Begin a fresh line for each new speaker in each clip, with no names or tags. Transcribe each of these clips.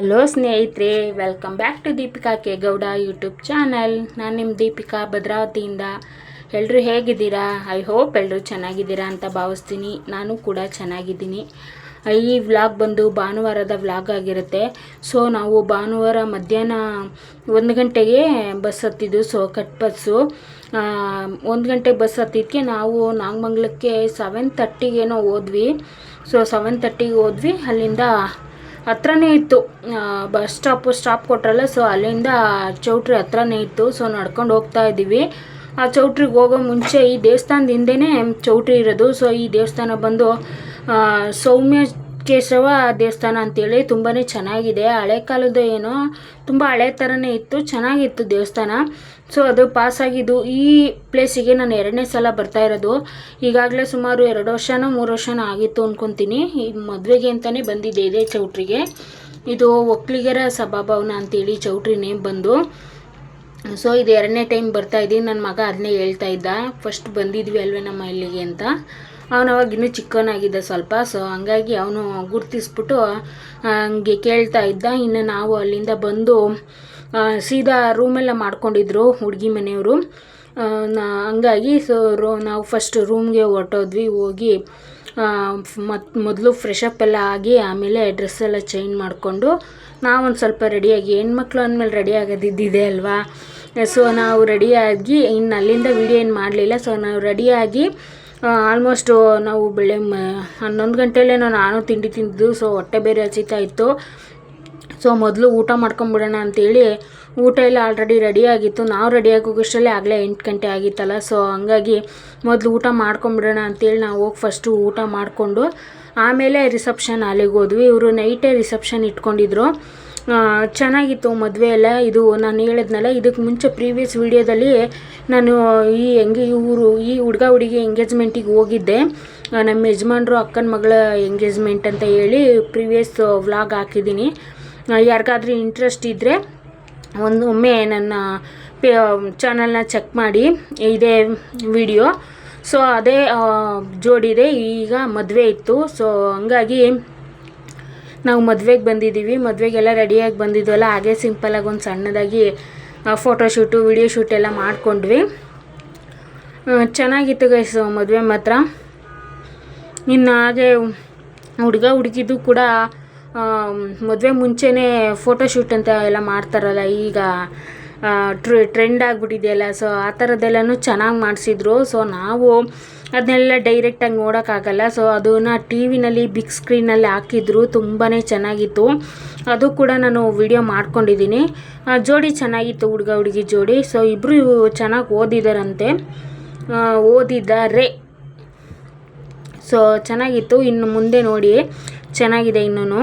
Hello ಸ್ನೇಹಿತರೆ. Welcome back to Deepika K Gowda YouTube channel ನಾನು ನಿಮ್ಮ ದೀಪಿಕಾ ಭದ್ರಾವತಿಯಿಂದ. ಎಲ್ಲರೂ ಹೇಗಿದ್ದೀರಾ? ಐ ಹೋಪ್ ಎಲ್ಲರೂ ಚೆನ್ನಾಗಿದ್ದೀರಾ ಅಂತ ಭಾವಿಸ್ತೀನಿ. ನಾನು ಕೂಡ ಚೆನ್ನಾಗಿದ್ದೀನಿ. ಈ ವ್ಲಾಗ್ ಬಂದು ಭಾನುವಾರದ ವ್ಲಾಗ್ ಆಗಿರುತ್ತೆ. ಸೊ ನಾವು ಭಾನುವಾರ ಮಧ್ಯಾಹ್ನ ಒಂದು ಗಂಟೆಗೆ ಬಸ್ ಹತ್ತಿದ್ದು ಸೊ ಕಟ್ ಬಸ್ಸು ಒಂದು ಗಂಟೆಗೆ ಬಸ್ ಹತ್ತಿದ್ದಕ್ಕೆ ನಾವು ನಾಗಮಂಗ್ಲಕ್ಕೆ ಸೆವೆನ್ ತರ್ಟಿಗೇನೋ ಹೋದ್ವಿ. ಸೊ ಸೆವೆನ್ ತರ್ಟಿಗೆ ಹೋದ್ವಿ. ಅಲ್ಲಿಂದ ಹತ್ರನೇ ಇತ್ತು. ಬಸ್ ಸ್ಟಾಪು, ಸ್ಟಾಪ್ ಕೊಟ್ರಲ್ಲ ಸೊ ಅಲ್ಲಿಂದ ಚೌಟ್ರಿ ಹತ್ರನೇ ಇತ್ತು. ಸೊ ನಡ್ಕೊಂಡು ಹೋಗ್ತಾ ಇದ್ದೀವಿ. ಆ ಚೌಟ್ರಿಗೆ ಹೋಗೋ ಮುಂಚೆ ಈ ದೇವಸ್ಥಾನದ ಹಿಂದೆನೇ ಚೌಟ್ರಿ ಇರೋದು. ಸೊ ಈ ದೇವಸ್ಥಾನ ಬಂದು ಸೌಮ್ಯ ಕೇಶವ ದೇವಸ್ಥಾನ ಅಂತೇಳಿ ತುಂಬಾ ಚೆನ್ನಾಗಿದೆ. ಹಳೆ ಕಾಲದ ಏನೋ, ತುಂಬ ಹಳೆ ಥರನೇ ಇತ್ತು. ಚೆನ್ನಾಗಿತ್ತು ದೇವಸ್ಥಾನ. ಸೊ ಅದು ಪಾಸಾಗಿದ್ದು ಈ ಪ್ಲೇಸಿಗೆ ನಾನು ಎರಡನೇ ಸಲ ಬರ್ತಾ ಇರೋದು. ಈಗಾಗಲೇ ಸುಮಾರು ಎರಡು ವರ್ಷನೋ, ಮೂರು ವರ್ಷನೋ ಆಗಿತ್ತು ಅಂದ್ಕೊತೀನಿ ಈ ಮದುವೆಗೆ ಅಂತಲೇ ಬಂದಿದ್ದೆ ಇದೇ ಚೌಟ್ರಿಗೆ. ಇದು ಒಕ್ಕಲಿಗರ ಸಭಾಭವನ ಅಂತೇಳಿ ಚೌಟ್ರಿ ನೇಮ್ ಬಂದು. ಸೊ ಇದು ಎರಡನೇ ಟೈಮ್ ಬರ್ತಾ ಇದ್ದೀನಿ. ನನ್ನ ಮಗ ಅದನ್ನೇ ಹೇಳ್ತಾ ಇದ್ದ. ಫಸ್ಟ್ ಬಂದಿದ್ವಿ ಅಲ್ವೇ ನಮ್ಮ ಇಲ್ಲಿಗೆ ಅಂತ. ಅವನು ಅವಾಗ ಇನ್ನೂ ಚಿಕ್ಕವನಾಗಿದ್ದ ಸ್ವಲ್ಪ. ಸೊ ಹಂಗಾಗಿ ಅವನು ಗುರ್ತಿಸ್ಬಿಟ್ಟು ಹಂಗೆ ಕೇಳ್ತಾ ಇದ್ದ. ಇನ್ನು ನಾವು ಅಲ್ಲಿಂದ ಬಂದು ಸೀದಾ ರೂಮೆಲ್ಲ ಮಾಡ್ಕೊಂಡಿದ್ರು ಹುಡುಗಿ ಮನೆಯವರು. ನಾ, ಹಂಗಾಗಿ ಸೊ ರೋ ನಾವು ಫಸ್ಟ್ ರೂಮ್ಗೆ ಹೊರಟೋದ್ವಿ, ಹೋಗಿ ಮತ್ತು ಮೊದಲು ಫ್ರೆಶಪ್ ಎಲ್ಲ ಆಗಿ, ಆಮೇಲೆ ಡ್ರೆಸ್ ಎಲ್ಲ ಚೇಂಜ್ ಮಾಡಿಕೊಂಡು ನಾವೊಂದು ಸ್ವಲ್ಪ ರೆಡಿಯಾಗಿ ಹೆಣ್ಮಕ್ಳು ಅಂದಮೇಲೆ ರೆಡಿ ಆಗೋದಿದ್ದಿದೆ ಅಲ್ವಾ? ಸೊ ನಾವು ರೆಡಿಯಾಗಿ ಇನ್ನು ಅಲ್ಲಿಂದ ವಿಡಿಯೋ ಏನು ಮಾಡಲಿಲ್ಲ ಸೊ ನಾವು ರೆಡಿಯಾಗಿ ಆಲ್ಮೋಸ್ಟು ನಾವು ಬೆಳೆ ಹನ್ನೊಂದು ಗಂಟೆಯಲ್ಲೇ ನಾನು ತಿಂಡಿ ತಿಂದಿದ್ದು ಸೊ ಹೊಟ್ಟೆ ಬೇರೆ ಹಚ್ಚಿತಾ ಇತ್ತು. ಸೊ ಮೊದಲು ಊಟ ಮಾಡ್ಕೊಂಬಿಡೋಣ ಅಂತೇಳಿ ಊಟ ಎಲ್ಲ ಆಲ್ರೆಡಿ ರೆಡಿ ಆಗಿತ್ತು. ನಾವು ರೆಡಿ ಆಗೋಷ್ಟರಲ್ಲೇ ಆಗಲೇ ಎಂಟು ಗಂಟೆ ಆಗಿತ್ತಲ್ಲ. ಸೊ ಹಂಗಾಗಿ ಮೊದಲು ಊಟ ಮಾಡ್ಕೊಂಬಿಡೋಣ ಅಂತೇಳಿ ನಾವು ಹೋಗಿ ಫಸ್ಟು ಊಟ ಮಾಡಿಕೊಂಡು ಆಮೇಲೆ ರಿಸೆಪ್ಷನ್ ಅಲ್ಲಿಗೆ ಹೋದ್ವಿ. ಇವರು ನೈಟೇ ರಿಸೆಪ್ಷನ್ ಇಟ್ಕೊಂಡಿದ್ರು. ಚೆನ್ನಾಗಿತ್ತು ಮದುವೆ ಎಲ್ಲ. ಇದು ನಾನು ಹೇಳಿದ್ನಲ್ಲ ಇದಕ್ಕೆ ಮುಂಚೆ ಪ್ರೀವಿಯಸ್ ವೀಡಿಯೋದಲ್ಲಿ ನಾನು ಈ ಹೆಂಗೆ ಇವರು ಈ ಹುಡುಗ ಹುಡುಗಿ ಎಂಗೇಜ್ಮೆಂಟಿಗೆ ಹೋಗಿದ್ದೆ. ನಮ್ಮ ಯಜಮಾನ್ರು ಅಕ್ಕನ ಮಗಳ ಎಂಗೇಜ್ಮೆಂಟ್ ಅಂತ ಹೇಳಿ ಪ್ರೀವಿಯಸ್ ವ್ಲಾಗ್ ಹಾಕಿದ್ದೀನಿ. ಯಾರಿಗಾದ್ರೂ ಇಂಟ್ರೆಸ್ಟ್ ಇದ್ದರೆ ಒಂದು ಒಮ್ಮೆ ನನ್ನ ಪೇ ಚಾನಲ್ನ ಚೆಕ್ ಮಾಡಿ, ಇದೇ ವಿಡಿಯೋ ಸೊ ಅದೇ ಜೋಡಿದೆ, ಈಗ ಮದುವೆ ಇತ್ತು. ಸೊ ಹಂಗಾಗಿ ನಾವು ಮದುವೆಗೆ ಬಂದಿದ್ದೀವಿ ಮದುವೆಗೆಲ್ಲ ರೆಡಿಯಾಗಿ ಬಂದಿದ್ವಲ್ಲ, ಹಾಗೆ ಸಿಂಪಲಾಗಿ ಒಂದು ಸಣ್ಣದಾಗಿ ಫೋಟೋಶೂಟು ವಿಡಿಯೋ ಶೂಟ್ ಎಲ್ಲ ಮಾಡಿಕೊಂಡ್ವಿ. ಚೆನ್ನಾಗಿತ್ತು ಗೈಸ್ ಮದುವೆ ಮಾತ್ರ. ಇನ್ನು ಹಾಗೆ, ಹುಡುಗ ಹುಡುಗಿದು ಕೂಡ ಮದುವೆ ಮುಂಚೆನೇ ಫೋಟೋಶೂಟ್ ಅಂತ ಎಲ್ಲ ಮಾಡ್ತಾರಲ್ಲ ಈಗ ಟ್ರ ಟ್ರೆಂಡ್ ಆಗಿಬಿಟ್ಟಿದೆಯಲ್ಲ ಸೊ ಆ ಥರದ್ದೆಲ್ಲನೂ ಚೆನ್ನಾಗಿ ಮಾಡಿಸಿದ್ರು. ಸೊ ನಾವು ಅದನ್ನೆಲ್ಲ ಡೈರೆಕ್ಟಾಗಿ ನೋಡೋಕ್ಕಾಗಲ್ಲ. ಸೊ ಅದನ್ನು ಟಿ ವಿನಲ್ಲಿ ಬಿಗ್ ಸ್ಕ್ರೀನಲ್ಲಿ ಹಾಕಿದ್ರು ತುಂಬಾ ಚೆನ್ನಾಗಿತ್ತು. ಅದು ಕೂಡ ನಾನು ವಿಡಿಯೋ ಮಾಡ್ಕೊಂಡಿದ್ದೀನಿ ಜೋಡಿ ಚೆನ್ನಾಗಿತ್ತು ಹುಡುಗ, ಹುಡುಗಿ ಜೋಡಿ. ಸೊ ಇಬ್ಬರು ಚೆನ್ನಾಗಿ ಓದಿದಾರಂತೆ. ಓದಿದ್ದಾರೆ ಸೊ ಚೆನ್ನಾಗಿತ್ತು. ಇನ್ನು ಮುಂದೆ ನೋಡಿ. ಚೆನ್ನಾಗಿದೆ ಇನ್ನೂ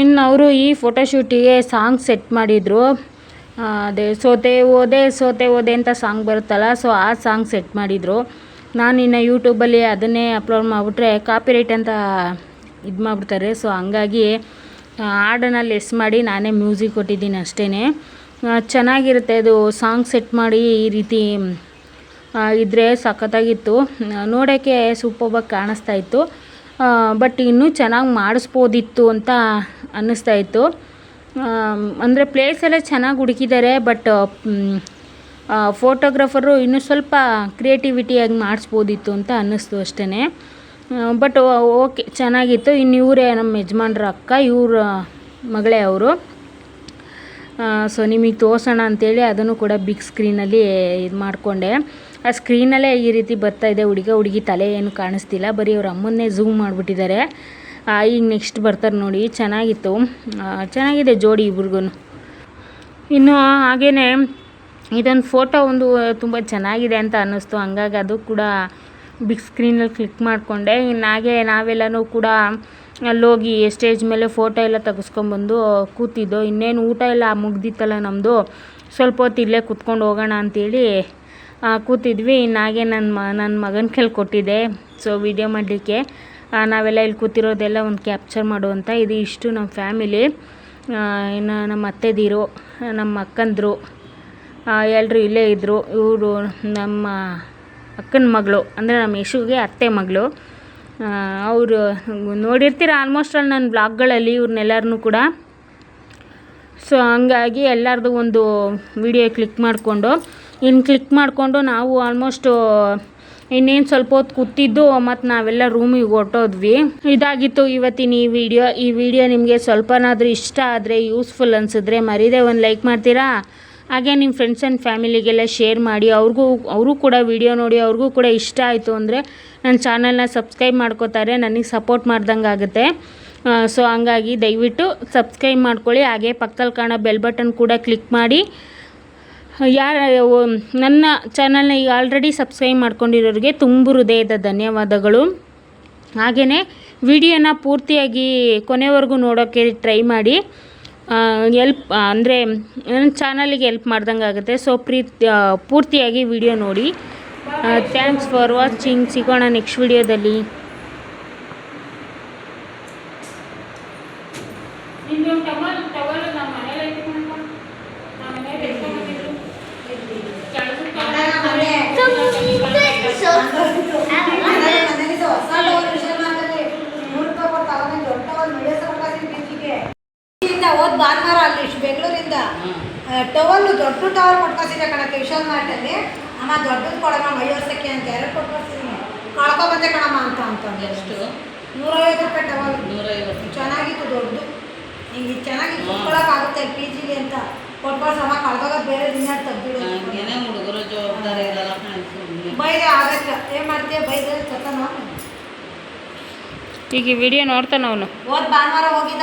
ಇನ್ನು ಅವರು ಈ ಫೋಟೋಶೂಟಿಗೆ ಸಾಂಗ್ ಸೆಟ್ ಮಾಡಿದರು. ಅದೇ ಸೋತೆ ಓದೆ ಸೋತೆ ಓದೆ ಅಂತ ಸಾಂಗ್ ಬರುತ್ತಲ್ಲ ಸೊ ಆ ಸಾಂಗ್ ಸೆಟ್ ಮಾಡಿದರು. ನಾನು ಇನ್ನು ಯೂಟ್ಯೂಬಲ್ಲಿ ಅದನ್ನೇ ಅಪ್ಲೋಡ್ ಮಾಡಿಬಿಟ್ರೆ ಕಾಪಿರೈಟ್ ಅಂತ ಇದು ಮಾಡಿಬಿಡ್ತಾರೆ. ಸೊ ಹಂಗಾಗಿ ಹಾಡನ್ನು ಲೆಸ್ ಮಾಡಿ ನಾನೇ ಮ್ಯೂಸಿಕ್ ಕೊಟ್ಟಿದ್ದೀನಿ ಅಷ್ಟೇ ಚೆನ್ನಾಗಿರುತ್ತೆ ಅದು ಸಾಂಗ್ ಸೆಟ್ ಮಾಡಿ ಈ ರೀತಿ ಇದ್ದರೆ ಸಖತ್ತಾಗಿತ್ತು. ನೋಡೋಕ್ಕೆ ಸೂಪರ್ಬಾಗಿ ಕಾಣಿಸ್ತಾ ಇತ್ತು. ಬಟ್ ಇನ್ನೂ ಚೆನ್ನಾಗಿ ಮಾಡಿಸ್ಬೋದಿತ್ತು ಅಂತ ಅನ್ನಿಸ್ತಾ ಇತ್ತು. ಅಂದರೆ ಪ್ಲೇಸ್ ಎಲ್ಲ ಚೆನ್ನಾಗಿ ಹುಡುಕಿದ್ದಾರೆ ಬಟ್ ಫೋಟೋಗ್ರಾಫರು ಇನ್ನೂ ಸ್ವಲ್ಪ ಕ್ರಿಯೇಟಿವಿಟಿಯಾಗಿ ಮಾಡಿಸ್ಬೋದಿತ್ತು ಅಂತ ಅನ್ನಿಸ್ತು ಅಷ್ಟೇ ಬಟ್ ಓಕೆ, ಚೆನ್ನಾಗಿತ್ತು. ಇನ್ನು ಇವರೇ ನಮ್ಮ ಯಜಮಾನ್ರ ಅಕ್ಕ, ಇವ್ರ ಮಗಳೇ ಅವರು. ಸೊ ನಿಮಗೆ ತೋರ್ಸೋಣ ಅಂತೇಳಿ ಅದನ್ನು ಕೂಡ ಬಿಗ್ ಸ್ಕ್ರೀನಲ್ಲಿ ಇದು ಮಾಡಿಕೊಂಡೆ. ಆ ಸ್ಕ್ರೀನಲ್ಲೇ ಈ ರೀತಿ ಬರ್ತಾ ಇದೆ ಹುಡುಗ, ಹುಡುಗಿ ತಲೆ ಏನು ಕಾಣಿಸ್ತಿಲ್ಲ. ಬರೀ ಅವ್ರ ಅಮ್ಮನ್ನೇ ಝೂಮ್ ಮಾಡಿಬಿಟ್ಟಿದ್ದಾರೆ. ಈಗ ನೆಕ್ಸ್ಟ್ ಬರ್ತಾರೆ ನೋಡಿ. ಚೆನ್ನಾಗಿತ್ತು. ಚೆನ್ನಾಗಿದೆ ಜೋಡಿ ಇಬ್ರಿಗೂ ಇನ್ನು ಹಾಗೇ ಇದೊಂದು ಫೋಟೋ ಒಂದು ತುಂಬ ಚೆನ್ನಾಗಿದೆ ಅಂತ ಅನ್ನಿಸ್ತು. ಹಂಗಾಗಿ ಅದು ಕೂಡ ಬಿಗ್ ಸ್ಕ್ರೀನಲ್ಲಿ ಕ್ಲಿಕ್ ಮಾಡಿಕೊಂಡೆ. ಇನ್ನು ಹಾಗೆ ನಾವೆಲ್ಲನೂ ಕೂಡ ಅಲ್ಲೋಗಿ ಸ್ಟೇಜ್ ಮೇಲೆ ಫೋಟೋ ಎಲ್ಲ ತೆಗೆಸ್ಕೊಂಬಂದು ಕೂತಿದ್ದೋ. ಇನ್ನೇನು ಊಟ ಎಲ್ಲ ಮುಗ್ದಿತ್ತಲ್ಲ ನಮ್ಮದು ಸ್ವಲ್ಪ ಹೊತ್ತು ಇಲ್ಲೇ ಕೂತ್ಕೊಂಡು ಹೋಗೋಣ ಅಂತೇಳಿ ಆ, ಕೂತಿದ್ವಿ. ಇನ್ನು ಹಾಗೆ ನನ್ನ ಮ ನನ್ನ ಮಗನ ಕೈಲಿ ಕೊಟ್ಟಿದ್ದೆ. ಸೊ ವಿಡಿಯೋ ಮಾಡಲಿಕ್ಕೆ. ನಾವೆಲ್ಲ ಇಲ್ಲಿ ಕೂತಿರೋದೆಲ್ಲ ಒಂದು ಕ್ಯಾಪ್ಚರ್ ಮಾಡುವಂಥ ಇದು ಇಷ್ಟು ನಮ್ಮ ಫ್ಯಾಮಿಲಿ ಇನ್ನು ನಮ್ಮ ಅತ್ತೆದಿರು, ನಮ್ಮ ಅಕ್ಕಂದರು ಎಲ್ಲರೂ ಇಲ್ಲೇ ಇದ್ದರು ಇವರು ನಮ್ಮ ಅಕ್ಕನ ಮಗಳು, ಅಂದರೆ ನಮ್ಮ ಯಶುಗೆ ಅತ್ತೆ ಮಗಳು. ಅವರು ನೋಡಿರ್ತೀರ ಆಲ್ಮೋಸ್ಟ್ ಆಲ್ ನನ್ನ ಬ್ಲಾಗ್ಗಳಲ್ಲಿ ಇವ್ರನ್ನೆಲ್ಲರನ್ನೂ ಕೂಡ. ಸೊ ಹಂಗಾಗಿ ಎಲ್ಲರದು ಒಂದು ವಿಡಿಯೋ ಕ್ಲಿಕ್ ಮಾಡಿಕೊಂಡು ಇನ್ನು ಕ್ಲಿಕ್ ಮಾಡಿಕೊಂಡು ನಾವು ಆಲ್ಮೋಸ್ಟು ಇನ್ನೇನು ಸ್ವಲ್ಪ ಹೊತ್ತು ಕೂತಿದ್ದು, ಮತ್ತು ನಾವೆಲ್ಲ ರೂಮಿಗೆ ಹೊಟ್ಟೋದ್ವಿ ಇದಾಗಿತ್ತು ಇವತ್ತಿನ ಈ ವಿಡಿಯೋ ಈ ವಿಡಿಯೋ ನಿಮಗೆ ಸ್ವಲ್ಪನಾದರೂ ಇಷ್ಟ ಆದರೆ ಯೂಸ್ಫುಲ್ ಅನಿಸಿದ್ರೆ ಮರೀದೆ ಒಂದು ಲೈಕ್ ಮಾಡ್ತೀರಾ? ಹಾಗೆ ನಿಮ್ಮ ಫ್ರೆಂಡ್ಸ್ ಆ್ಯಂಡ್ ಫ್ಯಾಮಿಲಿಗೆಲ್ಲ ಶೇರ್ ಮಾಡಿ, ಅವ್ರಿಗೂ, ಅವರು ಕೂಡ ವಿಡಿಯೋ ನೋಡಿ, ಅವ್ರಿಗೂ ಕೂಡ ಇಷ್ಟ ಆಯಿತು ಅಂದರೆ ನನ್ನ ಚಾನಲ್ನ ಸಬ್ಸ್ಕ್ರೈಬ್ ಮಾಡ್ಕೋತಾರೆ, ನನಗೆ ಸಪೋರ್ಟ್ ಮಾಡ್ದಂಗೆ ಆಗುತ್ತೆ. ಸೊ ಹಂಗಾಗಿ ದಯವಿಟ್ಟು ಸಬ್ಸ್ಕ್ರೈಬ್ ಮಾಡ್ಕೊಳ್ಳಿ, ಹಾಗೆ ಪಕ್ಕದಲ್ಲಿ ಕಾಣೋ ಬೆಲ್ ಬಟನ್ ಕೂಡ ಕ್ಲಿಕ್ ಮಾಡಿ. ಯಾರ ನನ್ನ ಚಾನಲ್ನ ಈಗ ಆಲ್ರೆಡಿ ಸಬ್ಸ್ಕ್ರೈಬ್ ಮಾಡ್ಕೊಂಡಿರೋರಿಗೆ ತುಂಬ ಹೃದಯದ ಧನ್ಯವಾದಗಳು. ಹಾಗೆಯೇ ವಿಡಿಯೋನ ಪೂರ್ತಿಯಾಗಿ ಕೊನೆವರೆಗೂ ನೋಡೋಕ್ಕೆ ಟ್ರೈ ಮಾಡಿ. ಎಲ್ಪ್ ಅಂದರೆ ನನ್ನ ಚಾನಲಿಗೆ ಎಲ್ಪ್ ಮಾಡ್ದಂಗೆ ಆಗುತ್ತೆ. ಸೊ ಪ್ರೀತಿ ಪೂರ್ತಿಯಾಗಿ ವಿಡಿಯೋ ನೋಡಿ. ಥ್ಯಾಂಕ್ಸ್ ಫಾರ್ ವಾಚಿಂಗ್ ಸಿಗೋಣ ನೆಕ್ಸ್ಟ್ ವಿಡಿಯೋದಲ್ಲಿ
ಹೋದ್ ಭಾನುವಾರ ಅಲ್ಲಿ ಇಷ್ಟು ಬೆಂಗಳೂರಿಂದ ಟವಲ್ ದೊಡ್ಡ ಟವಲ್ ಕೊಟ್ಕೊಸಿದ್ದೆ ಕಣಕ್ಕೆ ವಿಶಾಲ್ ಮಾರ್ಟಲ್ಲಿ? ಅಮ್ಮ ದೊಡ್ಡದು ಕೊಡಮ್ಮ ಐದು ಅಂತ ಎರಡು ಕೊಟ್ಕೊಡ್ತೀನಿ ಕಳ್ಕೊಬಂದೆ ಕಣಮ್ಮ ಅಂತ ಅಂತಂದು.
ಎಷ್ಟು?
ನೂರೈವತ್ತು ರೂಪಾಯಿ ಟವಲ್.
ನೂರೈವತ್ತು.
ಚೆನ್ನಾಗಿತ್ತು ದೊಡ್ಡದು. ಹಿಂಗೆ ಚೆನ್ನಾಗಿ ಆಗುತ್ತೆ ಪಿ ಜಿಗೆ ಅಂತ. ಕೊಟ್ಕೊಳ್ಸಮ್ಮ ಕಳ್ದೋಗೋದು ಬೇರೆ ದಿನ ತೆಗ್ದಿಡು
ಹುಡುಗರು ಜವಾಬ್ದಾರಿ ಇರಲ್ಲ.
ಬೈದೆ ಆಗತ್ತೆ. ಏನು ಮಾಡ್ತೀಯ? ಬೈದೆ ಚತನ
ಈಗ ವಿಡಿಯೋ ನೋಡ್ತಾನ ಅವನು.
ಹೋದ್ ಭಾನುವಾರ ಹೋಗಿದ್ದ.